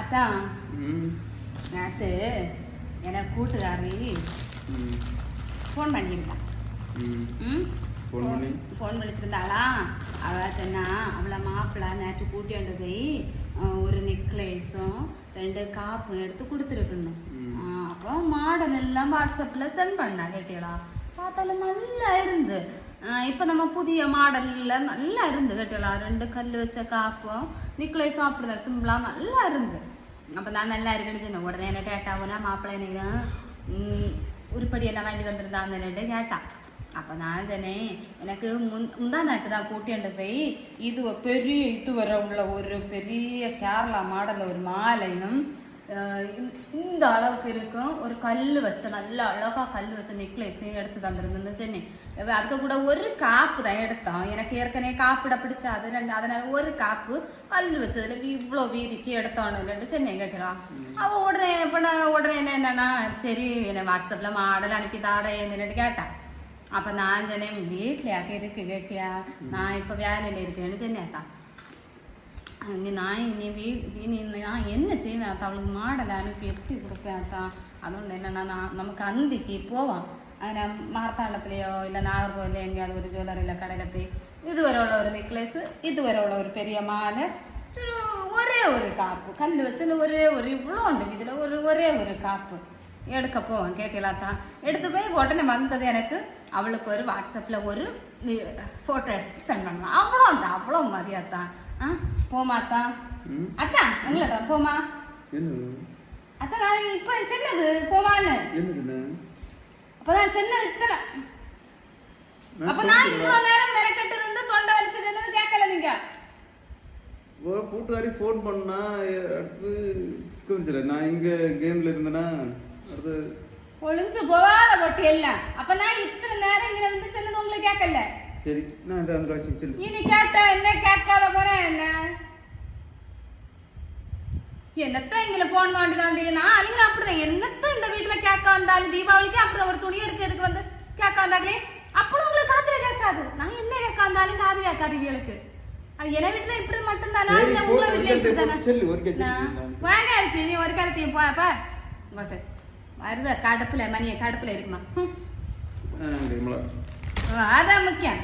அதான். நேற்று எனக்கு கூட்டுக்காரி ஃபோன் பண்ணியிருந்தான் ஃபோன் பண்ணிச்சிருந்தாலாம் அவள் சொன்னா அவளை மாப்பிள்ளை நேற்று கூட்டியாண்டு போய் ஒரு நெக்லேஸும் ரெண்டு காப்பும் எடுத்து கொடுத்துருக்கணும். அப்போ மாடல் எல்லாம் வாட்ஸ்அப்பில் சென்ட் பண்ணா கேட்டீங்களா பார்த்தாலும் நல்லா இருந்து. இப்போ நம்ம புதிய மாடலில் நல்லா இருந்து கேட்டீங்களா? ரெண்டு கல் வச்ச காப்பும் நெக்லேஸும் அப்படிதான் சிம்பிளாக நல்லா இருந்து. அப்போ நான் நல்லா இருக்குன்னு சொன்னேன் உடனே என்ன கேட்டாவுனா மாப்பிள்ளை எனக்கு உருப்படி எல்லாம் வாங்கி தந்துருந்தாங்கன்னு கேட்டான் அப்போ நான் தானே எனக்கு முன் முந்தா நேற்று தான் கூட்டியாண்டு போய் இது பெரிய இது வர உள்ள ஒரு பெரிய கேரளா மாடலில் ஒரு மாலையும் இந்த- அளவுக்கு இருக்கும். ஒரு கல் வச்ச நல்ல அழகா கல் வச்ச நெக்லஸையும் எடுத்து தந்திருந்தேன்னு சொன்னேன் இவ அதுக்கு கூட ஒரு காப்பு தான் எடுத்தோம் எனக்கு ஏற்கனவே காப்பிட பிடிச்சா அது ரெண்டு அதனால ஒரு காப்பு கல் வச்சதுல இவ்வளோ வீதிக்கு எடுத்தோன்னு இல்லைன்னு சொன்னேன் கேட்டுக்கலாம் அவ உடனே இப்போ நான் உடனே என்ன என்னன்னா சரி என்ன வாட்ஸ்அப்ல மாடல் அனுப்பி தாட என்னன்னு கேட்டா. அப்ப நான் சொன்னேன் வீட்லயாக்க இருக்கு கேட்டியா? நான் இப்ப வேலையில இருக்கேன்னு சொன்னேன்க்கா இனி நான் இனி வீ நான் என்ன செய்வேன் அத்தா அவளுக்கு மாடலை அனுப்பி எப்படி கொடுப்பேன் அத்தா அதுകൊണ്ട് என்னன்னா നമുക്ക് അന്തിക്ക് പോവാം. അങ്ങനെ മാർത്താണ്ഡത്തിലെയോ ഇല്ല നാഗർകോവിലോ എങ്കിലും ഒരു ജ്വല്ലറിയിലെ കടയിലെ പോയി ഇതുവരെയുള്ള ഒരു നെക്ലേസ് ഇതുവരെയുള്ള ഒരു പെരിയ മാല ഒരു ഒരേ ഒരു കാപ്പ്. കല്ല് വെച്ചാൽ ഒരേ ഒരു ഇവളും ഉണ്ട് ഇതിൽ ഒരു ഒരേ ഒരു കാപ്പ്. எடுக்க போவேன் கேட்டீங்களா தான் எடுத்து போய் உடனே வந்தது எனக்கு அவளுக்கு ஒரு வாட்ஸ்அப்பில் ஒரு ஃபோட்டோ எடுத்து சென்ட் பண்ணலாம் அவ்வளோ தான் அவ்வளோ மதியாத்தான் ஆ போமாத்தான் ம்? அத்தான் இல்லடா போமா அத்தான் நான் இப்போ சொன்னது போமான்னு அப்பதான் சொன்னது இத்தனை. அப்ப நான். இவ்வளவு நேரம் மெனக்கெட்டு இருந்து தொண்டை வலிச்சது என்னன்னு கேட்கல நீங்க. ஒரு கூட்டுக்காரி ஃபோன் பண்ணா அடுத்து நான் இங்க கேம்ல இருந்தேனா அடுத்து ஒளிஞ்சு போவாத பொட்டி எல்லாம் அப்ப நான் இத்தனை நேரம் இங்க வந்து சொன்னது உங்களுக்கு கேட்கல. சரி நான் இதை அங்க வச்சு சொல்லு. இனி கேட்ட என்ன கேட்காத போறேன் என்ன? என்னத்த இங்க போன் வாண்டி தாண்டி நான் அலிங்க அப்படிதான். என்னத்த இந்த வீட்டுல கேட்க வந்தாலும் தீபாவளிக்கு அப்படிதான். ஒரு துணி எடுக்கிறதுக்கு வந்து கேட்க வந்தாங்களே? அப்பளும் உங்களுக்கு காதுல கேட்காது. நான் என்ன கேட்க வந்தாலும் காது கேட்காது இவளுக்கு. அது என் வீட்டுல இப்படி மட்டும்தானா? சரி, இல்ல உங்க வீட்டுல சொல்லு, நான் வாங்க நீ ஒரு கருத்தையும் போப்ப இங்கோட்டு. வருத கடுப்புல மணிய கடுப்புல இருக்குமா? அதான் முக்கியம்.